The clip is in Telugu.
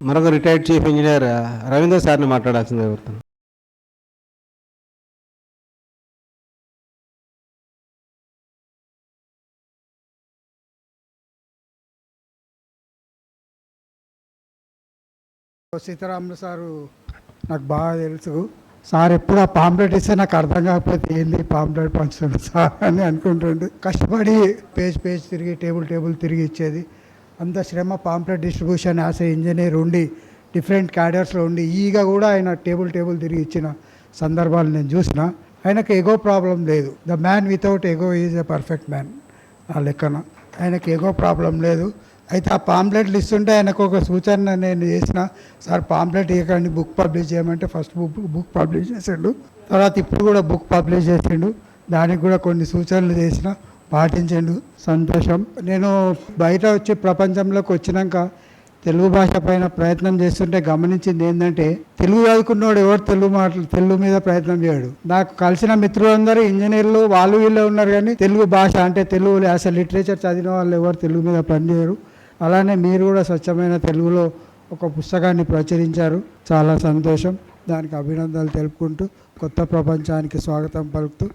మరొక రిటైర్డ్ చీఫ్ ఇంజనీర్ రవీంద్ర సార్ని మాట్లాడాల్సింది కోరుతున్నాను సీతారాములు సారు నాకు బాగా తెలుసు. సార్ ఎప్పుడు ఆ పాంప్లెట్ ఇస్తే నాకు అర్థం కాకపోతే ఏంది పాంప్లెట్ పంచుతుంది సార్ అని అనుకుంటుండే. కష్టపడి పేజ్ పేజ్ తిరిగి టేబుల్ టేబుల్ తిరిగి ఇచ్చేది. అంత శ్రమ pamphlet distribution as a engineer ఉండి డిఫరెంట్ క్యాడర్స్లో ఉండి ఈగా కూడా ఆయన టేబుల్ టేబుల్ తిరిగి ఇచ్చిన సందర్భాలు నేను చూసిన. ఆయనకు ఎగో ప్రాబ్లం లేదు. The man without ego is a perfect man ఆ లెక్కన. ఆయనకి ఎగో ప్రాబ్లం లేదు. అయితే ఆ పాంప్లెట్లు ఇస్తుంటే ఆయనకు ఒక సూచన నేను చేసిన. సార్ పాంప్లెట్ ఇవ్వకండి బుక్ పబ్లిష్ చేయమంటే ఫస్ట్ బుక్ బుక్ పబ్లిష్ చేసిండు. తర్వాత ఇప్పుడు కూడా బుక్ పబ్లిష్ చేసిండు. దానికి కూడా కొన్ని సూచనలు చేసిన. పాటించిండు. సంతోషం. నేను బయట వచ్చి ప్రపంచంలోకి వచ్చినాక తెలుగు భాష పైన ప్రయత్నం చేస్తుంటే గమనించింది ఏంటంటే తెలుగు చదువుకున్నవాడు ఎవరు తెలుగు మాటలు తెలుగు మీద ప్రయత్నం చేయడు. నాకు కలిసిన మిత్రులందరూ ఇంజనీర్లు వాళ్ళు వీళ్ళు ఉన్నారు కానీ తెలుగు భాష అంటే తెలుగు అసలు లిటరేచర్ చదివిన వాళ్ళు ఎవరు తెలుగు మీద పనిచేయరు. అలానే మీరు కూడా స్వచ్ఛమైన తెలుగులో ఒక పుస్తకాన్ని ప్రచురించారు. చాలా సంతోషం. దానికి అభినందనలు తెలుపుకుంటూ కొత్త ప్రపంచానికి స్వాగతం పలుకుతూ